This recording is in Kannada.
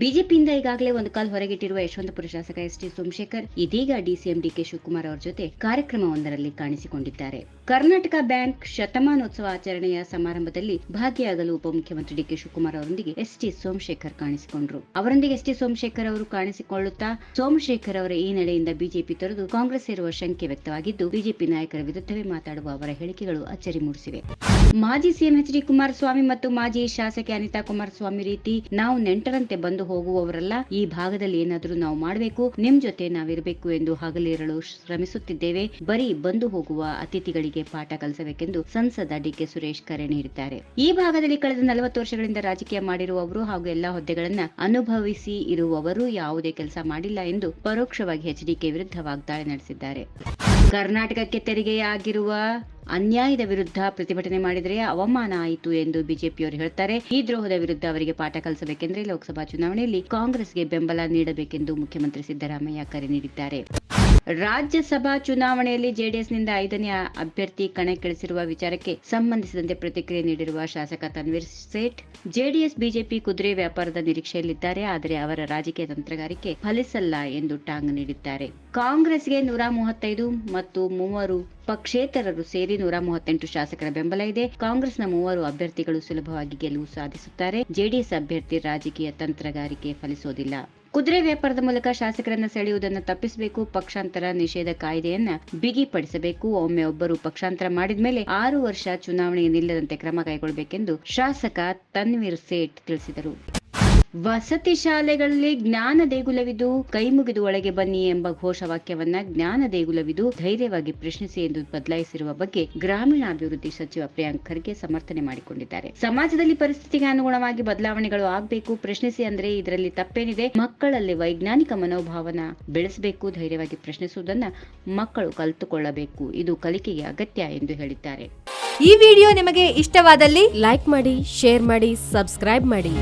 ಬಿಜೆಪಿಯಿಂದ ಈಗಾಗಲೇ ಒಂದು ಕಾಲ್ ಹೊರಗಿಟ್ಟಿರುವ ಯಶವಂತಪುರ ಶಾಸಕ ಎಸ್ ಟಿ ಸೋಮಶೇಖರ್, ಇದೀಗ ಡಿಸಿಎಂ ಡಿಕೆ ಶಿವಕುಮಾರ್ ಅವರ ಜೊತೆ ಕಾರ್ಯಕ್ರಮವೊಂದರಲ್ಲಿ ಕಾಣಿಸಿಕೊಂಡಿದ್ದಾರೆ. ಕರ್ನಾಟಕ ಬ್ಯಾಂಕ್ ಶತಮಾನೋತ್ಸವ ಆಚರಣೆಯ ಸಮಾರಂಭದಲ್ಲಿ ಭಾಗಿಯಾಗಲು ಉಪಮುಖ್ಯಮಂತ್ರಿ ಡಿಕೆ ಶಿವಕುಮಾರ್ ಅವರೊಂದಿಗೆ ಎಸ್ ಟಿ ಸೋಮಶೇಖರ್ ಕಾಣಿಸಿಕೊಂಡರು. ಅವರೊಂದಿಗೆ ಎಸ್ ಟಿ ಸೋಮಶೇಖರ್ ಅವರು ಕಾಣಿಸಿಕೊಳ್ಳುತ್ತಾ ಸೋಮಶೇಖರ್ ಅವರ ಈ ನಡೆಯಿಂದ ಬಿಜೆಪಿ ತೊರೆದು ಕಾಂಗ್ರೆಸ್ ಇರುವ ಶಂಕೆ ವ್ಯಕ್ತವಾಗಿದ್ದು, ಬಿಜೆಪಿ ನಾಯಕರ ವಿರುದ್ಧವೇ ಮಾತಾಡುವ ಅವರ ಹೇಳಿಕೆಗಳು ಅಚ್ಚರಿ ಮೂಡಿಸಿವೆ. ಮಾಜಿ ಸಿಎಂ ಎಚ್ ಡಿ ಕುಮಾರಸ್ವಾಮಿ ಮತ್ತು ಮಾಜಿ ಶಾಸಕಿ ಅನಿತಾ ಕುಮಾರಸ್ವಾಮಿ ರೀತಿ ನಾವು ನೆಂಟರಂತೆ ಬಂದು ಹೋಗುವವರಲ್ಲ, ಈ ಭಾಗದಲ್ಲಿ ಏನಾದರೂ ನಾವು ಮಾಡಬೇಕು, ನಿಮ್ ಜೊತೆ ನಾವಿರಬೇಕು ಎಂದು ಹಗಲಿರಲು ಶ್ರಮಿಸುತ್ತಿದ್ದೇವೆ. ಬರೀ ಬಂದು ಹೋಗುವ ಅತಿಥಿಗಳಿಗೆ ಪಾಠ ಕಲಿಸಬೇಕೆಂದು ಸಂಸದ ಡಿಕೆ ಸುರೇಶ್ ಕರೆ ನೀಡಿದ್ದಾರೆ. ಈ ಭಾಗದಲ್ಲಿ ಕಳೆದ ನಲವತ್ತು ವರ್ಷಗಳಿಂದ ರಾಜಕೀಯ ಮಾಡಿರುವವರು ಹಾಗೂ ಎಲ್ಲಾ ಹುದ್ದೆಗಳನ್ನ ಅನುಭವಿಸಿ ಇರುವವರು ಯಾವುದೇ ಕೆಲಸ ಮಾಡಿಲ್ಲ ಎಂದು ಪರೋಕ್ಷವಾಗಿ ಎಚ್ಡಿಕೆ ವಿರುದ್ಧ ವಾಗ್ದಾಳಿ ನಡೆಸಿದ್ದಾರೆ. ಕರ್ನಾಟಕಕ್ಕೆ ತೆರಿಗೆಯಾಗಿರುವ ಅನ್ಯಾಯದ ವಿರುದ್ಧ ಪ್ರತಿಭಟನೆ ಮಾಡಿದರೆ ಅವಮಾನ ಆಯಿತು ಎಂದು ಬಿಜೆಪಿಯವರು ಹೇಳ್ತಾರೆ. ಈ ದ್ರೋಹದ ವಿರುದ್ಧ ಅವರಿಗೆ ಪಾಠ ಕಲಿಸಬೇಕೆಂದರೆ ಲೋಕಸಭಾ ಚುನಾವಣೆಯಲ್ಲಿ ಕಾಂಗ್ರೆಸ್ಗೆ ಬೆಂಬಲ ನೀಡಬೇಕೆಂದು ಮುಖ್ಯಮಂತ್ರಿ ಸಿದ್ದರಾಮಯ್ಯ ಕರೆ ನೀಡಿದ್ದಾರೆ. ರಾಜ್ಯಸಭಾ ಚುನಾವಣೆಯಲ್ಲಿ ಜೆಡಿಎಸ್ನಿಂದ ಐದನೇ ಅಭ್ಯರ್ಥಿ ಕಣಕ್ಕಿಳಿಸಿರುವ ವಿಚಾರಕ್ಕೆ ಸಂಬಂಧಿಸಿದಂತೆ ಪ್ರತಿಕ್ರಿಯೆ ನೀಡಿರುವ ಶಾಸಕ ತನ್ವೀರ್ ಸೇಠ್, ಜೆಡಿಎಸ್, ಬಿಜೆಪಿ ಕುದುರೆ ವ್ಯಾಪಾರದ ನಿರೀಕ್ಷೆಯಲ್ಲಿದ್ದಾರೆ, ಆದರೆ ಅವರ ರಾಜಕೀಯ ತಂತ್ರಗಾರಿಕೆ ಫಲಿಸಲ್ಲ ಎಂದು ಟಾಂಗ್ ನೀಡಿದ್ದಾರೆ. ಕಾಂಗ್ರೆಸ್ಗೆ ನೂರ ಮೂವತ್ತೈದು ಮತ್ತು ಮೂವರು ಪಕ್ಷೇತರರು ಸೇರಿ ನೂರ ಮೂವತ್ತೆಂಟು ಶಾಸಕರ ಬೆಂಬಲ ಇದೆ. ಕಾಂಗ್ರೆಸ್ನ ಮೂವರು ಅಭ್ಯರ್ಥಿಗಳು ಸುಲಭವಾಗಿ ಗೆಲುವು ಸಾಧಿಸುತ್ತಾರೆ. ಜೆಡಿಎಸ್ ಅಭ್ಯರ್ಥಿ ರಾಜಕೀಯ ತಂತ್ರಗಾರಿಕೆ ಫಲಿಸೋದಿಲ್ಲ. ಕುದುರೆ ವ್ಯಾಪಾರದ ಮೂಲಕ ಶಾಸಕರನ್ನು ಸೆಳೆಯುವುದನ್ನು ತಪ್ಪಿಸಬೇಕು. ಪಕ್ಷಾಂತರ ನಿಷೇಧ ಕಾಯ್ದೆಯನ್ನ ಬಿಗಿಪಡಿಸಬೇಕು. ಒಮ್ಮೆ ಒಬ್ಬರು ಪಕ್ಷಾಂತರ ಮಾಡಿದ ಮೇಲೆ ಆರು ವರ್ಷ ಚುನಾವಣೆಗೆ ನಿಲ್ಲದಂತೆ ಕ್ರಮ ಕೈಗೊಳ್ಳಬೇಕೆಂದು ಶಾಸಕ ತನ್ವೀರ್ ಸೇಠ್ ತಿಳಿಸಿದರು. ವಸತಿ ಶಾಲೆಗಳಲ್ಲಿ ಜ್ಞಾನ ದೇಗುಲವಿದು, ಕೈ ಮುಗಿದು ಒಳಗೆ ಬನ್ನಿ ಎಂಬ ಘೋಷವಾಕ್ಯವನ್ನ ಜ್ಞಾನ ದೇಗುಲವಿದು ಧೈರ್ಯವಾಗಿ ಪ್ರಶ್ನಿಸಿ ಎಂದು ಬದಲಾಯಿಸಿರುವ ಬಗ್ಗೆ ಗ್ರಾಮೀಣಾಭಿವೃದ್ಧಿ ಸಚಿವ ಪ್ರಿಯಾಂಕ್ ಖರ್ಗೆ ಸಮರ್ಥನೆ ಮಾಡಿಕೊಂಡಿದ್ದಾರೆ. ಸಮಾಜದಲ್ಲಿ ಪರಿಸ್ಥಿತಿಗೆ ಅನುಗುಣವಾಗಿ ಬದಲಾವಣೆಗಳು ಆಗಬೇಕು, ಪ್ರಶ್ನಿಸಿ ಅಂದ್ರೆ ಇದರಲ್ಲಿ ತಪ್ಪೇನಿದೆ. ಮಕ್ಕಳಲ್ಲಿ ವೈಜ್ಞಾನಿಕ ಮನೋಭಾವನ ಬೆಳೆಸಬೇಕು, ಧೈರ್ಯವಾಗಿ ಪ್ರಶ್ನಿಸುವುದನ್ನ ಮಕ್ಕಳು ಕಲಿತುಕೊಳ್ಳಬೇಕು. ಇದು ಕಲಿಕೆಗೆ ಅಗತ್ಯ ಎಂದು ಹೇಳಿದ್ದಾರೆ. ಈ ವಿಡಿಯೋ ನಿಮಗೆ ಇಷ್ಟವಾದಲ್ಲಿ ಲೈಕ್ ಮಾಡಿ, ಶೇರ್ ಮಾಡಿ, ಸಬ್ಸ್ಕ್ರೈಬ್ ಮಾಡಿ.